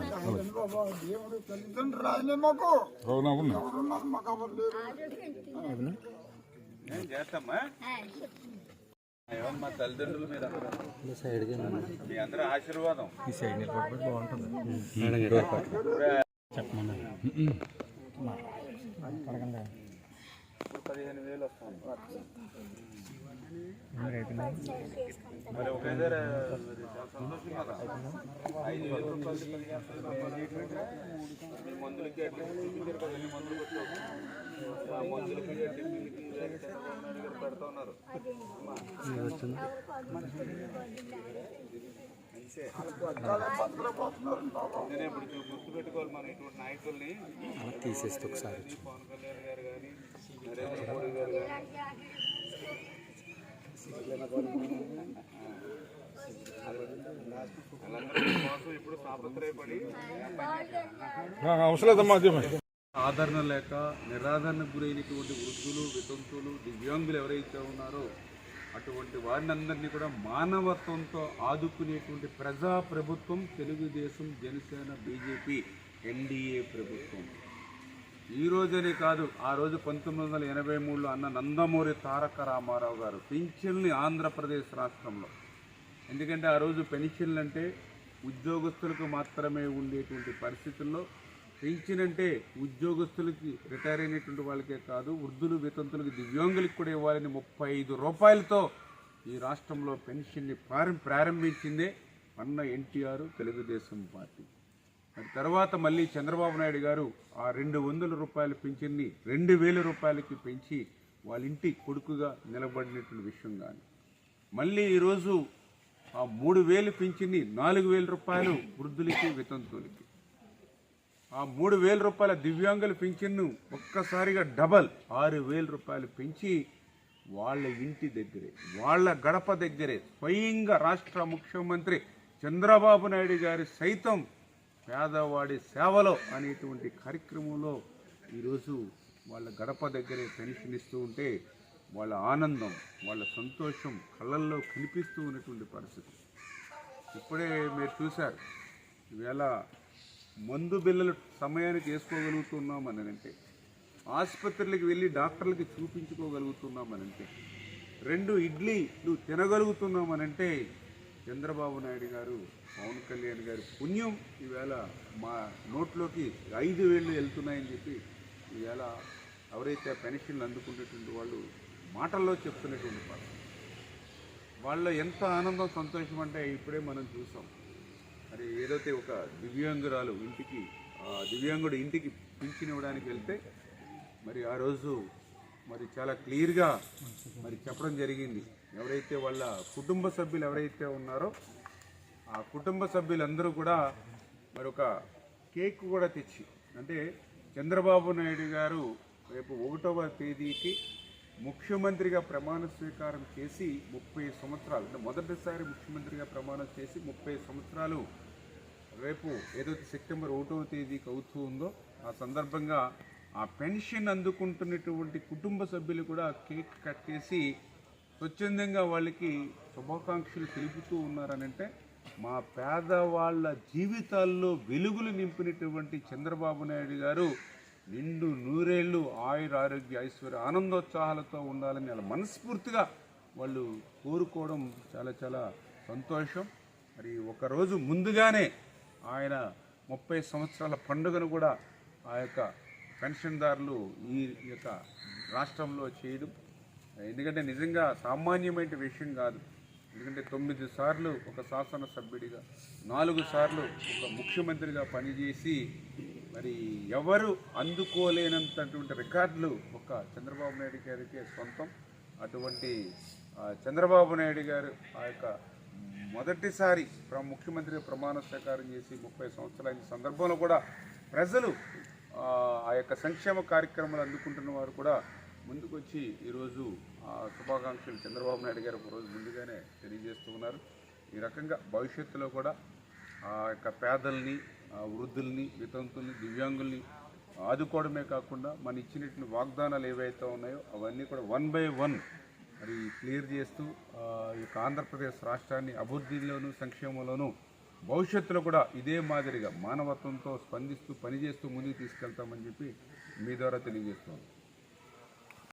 బాబా దేవుడు తల్లిదండ్రులు ఆయనే మాకు అవునవును ఎవరున్నారు మాకు ఎవరు లేరు ఏం పదిహేను వేలు వస్తుంది. మరి కదా ఐదు వేల రూపాయలు మందులకి పెడతా ఉన్నారు. నేను ఇప్పుడు గుర్తుపెట్టుకోవాలి మనం ఇటువంటి నాయకుల్ని. తీసేస్తే ఒకసారి పవన్ కళ్యాణ్ గారు కానీ నరేంద్ర మోడీ గారు ఆదరణ లేక నిరాదరణకు గురైనటువంటి వృద్ధులు వితంతువులు దివ్యాంగులు ఎవరైతే ఉన్నారో అటువంటి వారిని అందరినీ కూడా మానవత్వంతో ఆదుకునేటువంటి ప్రజా ప్రభుత్వం తెలుగుదేశం జనసేన బీజేపీ ఎన్డీఏ ప్రభుత్వం. ఈ రోజనే కాదు ఆ రోజు పంతొమ్మిది వందల ఎనభై మూడులో అన్న నందమూరి తారక రామారావు గారు పెన్షన్ని ఆంధ్రప్రదేశ్ రాష్ట్రంలో. ఎందుకంటే ఆ రోజు పెన్షన్లు అంటే ఉద్యోగస్తులకు మాత్రమే ఉండేటువంటి పరిస్థితుల్లో పెన్షన్ అంటే ఉద్యోగస్తులకి రిటైర్ అయినటువంటి వాళ్ళకే కాదు వృద్ధులు వితంతులకు దివ్యాంగులకు కూడా ఇవ్వాలని ముప్పై ఐదు రూపాయలతో ఈ రాష్ట్రంలో పెన్షన్ని ప్రారం- ప్రారంభించిందే అన్న ఎన్టీఆర్ తెలుగుదేశం పార్టీ. మరి తర్వాత మళ్ళీ చంద్రబాబు నాయుడు గారు ఆ రెండు వందల రూపాయల పింఛన్ని రెండు వేల రూపాయలకి పెంచి వాళ్ళ ఇంటి కొడుకుగా నిలబడినటువంటి విషయం కానీ మళ్ళీ ఈరోజు ఆ మూడు వేలు పింఛన్ని నాలుగు వేల రూపాయలు వృద్ధులకి వితంతువులకి. ఆ మూడు వేల రూపాయల దివ్యాంగుల పింఛన్ను ఒక్కసారిగా డబల్ ఆరు వేల రూపాయలు పెంచి వాళ్ళ ఇంటి దగ్గరే వాళ్ళ గడప దగ్గరే స్వయంగా రాష్ట్ర ముఖ్యమంత్రి చంద్రబాబు నాయుడు గారు సైతం పేదవాడి సేవలో అనేటువంటి కార్యక్రమంలో ఈరోజు వాళ్ళ గడప దగ్గరే పెన్షన్ ఇస్తూ ఉంటే వాళ్ళ ఆనందం వాళ్ళ సంతోషం కళ్ళల్లో కనిపిస్తూ ఉన్నటువంటి పరిస్థితి. ఇప్పుడే మీరు చూశారు ఈవేళ మందు బిల్లలు సమయానికి వేసుకోగలుగుతున్నామని అంటే ఆసుపత్రులకు వెళ్ళి డాక్టర్లకి చూపించుకోగలుగుతున్నామనంటే రెండు ఇడ్లీలు తినగలుగుతున్నామనంటే చంద్రబాబు నాయుడు గారు పవన్ కళ్యాణ్ గారి పుణ్యం ఈవేళ మా నోట్లోకి ఐదు వేళ్ళు వెళ్తున్నాయని చెప్పి ఈవేళ ఎవరైతే పెన్షన్లు అందుకునేటువంటి వాళ్ళు మాటల్లో చెప్తున్నటువంటి పరిస్థితి వాళ్ళ ఎంత ఆనందం సంతోషం అంటే ఇప్పుడే మనం చూసాం. మరి ఏదైతే ఒక దివ్యాంగురాలు ఇంటికి ఆ దివ్యాంగుడు ఇంటికి పిలిచినివ్వడానికి వెళ్తే మరి ఆ రోజు మరి చాలా క్లియర్గా మరి చెప్పడం జరిగింది. ఎవరైతే వాళ్ళ కుటుంబ సభ్యులు ఎవరైతే ఉన్నారో ఆ కుటుంబ సభ్యులందరూ కూడా మరి ఒక కేక్ కూడా తెచ్చి అంటే చంద్రబాబు నాయుడు గారు రేపు ఒకటవ తేదీకి ముఖ్యమంత్రిగా ప్రమాణ స్వీకారం చేసి ముప్పై సంవత్సరాలు అంటే మొదటిసారి ముఖ్యమంత్రిగా ప్రమాణం చేసి ముప్పై సంవత్సరాలు రేపు ఏదైతే సెప్టెంబర్ ఒకటవ తేదీకి అవుతూ ఉందో ఆ సందర్భంగా ఆ పెన్షన్ అందుకుంటున్నటువంటి కుటుంబ సభ్యులు కూడా కేక్ కట్ చేసి స్వచ్ఛందంగా వాళ్ళకి శుభాకాంక్షలు తెలుపుతూ ఉన్నారనంటే మా పేదవాళ్ళ జీవితాల్లో వెలుగులు నింపినటువంటి చంద్రబాబు నాయుడు గారు నిండు నూరేళ్ళు ఆయుర ఆరోగ్య ఐశ్వర్య ఆనందోత్సాహాలతో ఉండాలని వాళ్ళ మనస్ఫూర్తిగా వాళ్ళు కోరుకోవడం చాలా చాలా సంతోషం. మరి ఒకరోజు ముందుగానే ఆయన ముప్పై సంవత్సరాల పండుగను కూడా ఆ యొక్క పెన్షన్దారులు ఈ యొక్క రాష్ట్రంలో చేయడం ఎందుకంటే నిజంగా సామాన్యమైన విషయం కాదు. ఎందుకంటే తొమ్మిది సార్లు ఒక శాసనసభ్యుడిగా నాలుగు సార్లు ఒక ముఖ్యమంత్రిగా పనిచేసి మరి ఎవరు అందుకోలేనంతటువంటి రికార్డులు ఒక చంద్రబాబు నాయుడు గారికే సొంతం. అటువంటి చంద్రబాబు నాయుడు గారు ఆ యొక్క మొదటిసారి ప్ర- ముఖ్యమంత్రిగా ప్రమాణ స్వీకారం చేసి ముప్పై సంవత్సరాల సందర్భంలో కూడా ప్రజలు ఆ, యొక్క సంక్షేమ కార్యక్రమాలు అందుకుంటున్న వారు కూడా ముందుకొచ్చి ఈరోజు శుభాకాంక్షలు. చంద్రబాబు నాయుడు గారు ఒకరోజు ముందుగానే తెలియజేస్తూ ఉన్నారు. ఈ రకంగా భవిష్యత్తులో కూడా ఆ యొక్క పేదల్ని ఆ వృద్ధుల్ని వితంతుల్ని దివ్యాంగుల్ని ఆదుకోవడమే కాకుండా మన ఇచ్చినటువంటి వాగ్దానాలు ఏవైతే ఉన్నాయో అవన్నీ కూడా వన్ బై వన్ మరి క్లియర్ చేస్తూ ఈ యొక్క ఆంధ్రప్రదేశ్ రాష్ట్రాన్ని అభివృద్ధిలోనూ సంక్షేమంలోనూ భవిష్యత్తులో కూడా ఇదే మాదిరిగా మానవత్వంతో స్పందిస్తూ పనిచేస్తూ ముందుకు తీసుకెళ్తామని చెప్పి మీ ద్వారా తెలియజేస్తున్నాను